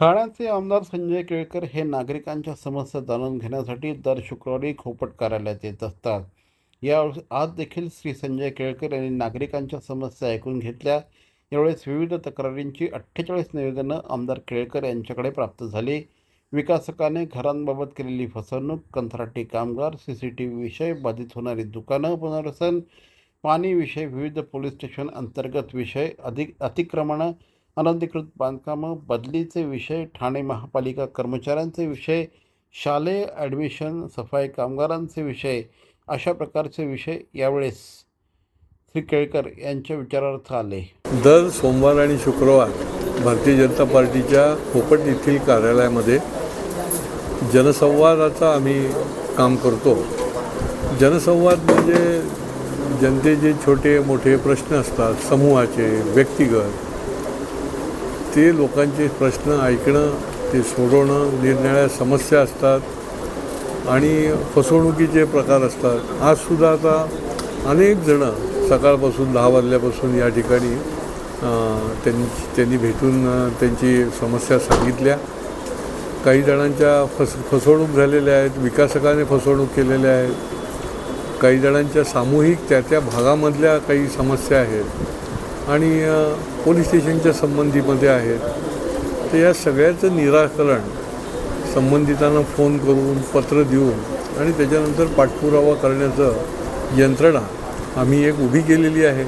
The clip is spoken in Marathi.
ठाण्याचे आमदार संजय केळकर हे नागरिकांच्या समस्या जाणून घेण्यासाठी दर शुक्रवारी खोपट कार्यालयात येत असतात. या आज देखील श्री संजय केळकर यांनी नागरिकांच्या समस्या ऐकून घेतल्या. यावेळेस विविध तक्रारींची अठ्ठेचाळीस निवेदनं आमदार केळकर यांच्याकडे प्राप्त झाली. विकासकाने घरांबाबत केलेली फसवणूक कंत्राटी कामगार सी सी टी व्ही विषय बाधित होणारी दुकानं पुनर्वसन पाणी विषय विविध पोलीस स्टेशन अंतर्गत विषय अधिक अतिक्रमणं अनधिकृत बांधकामं बदलीचे विषय ठाणे महापालिका कर्मचाऱ्यांचे विषय शालेय ॲडमिशन सफाई कामगारांचे विषय अशा प्रकारचे विषय यावेळेस श्री केळकर यांच्या विचारार्थ आले. दर सोमवार आणि शुक्रवार भारतीय जनता पार्टीच्या पोपट येथील कार्यालयामध्ये जनसंवादाचा आम्ही काम करतो. जनसंवाद म्हणजे जनतेचे छोटे मोठे प्रश्न असतात समूहाचे व्यक्तिगत. ते लोकांचे प्रश्न ऐकणं ते सोडवणं निरनिराळ्या समस्या असतात आणि फसवणुकीचे प्रकार असतात. आजसुद्धा आता अनेक जणं सकाळपासून दहा वाजल्यापासून या ठिकाणी त्यांनी त्यांनी भेटून त्यांची समस्या सांगितल्या. काही जणांच्या फस फसवणूक झालेल्या आहेत विकासकाने फसवणूक केलेल्या आहेत. काही जणांच्या सामूहिक त्या त्या भागामधल्या काही समस्या आहेत. आणि पोलीस स्टेशनच्या संबंधीमध्ये आहेत तर या सगळ्याचं निराकरण संबंधितांना फोन करून पत्र देऊन आणि त्याच्यानंतर पाठपुरावा करण्याचं यंत्रणा आम्ही एक उभी केलेली आहे.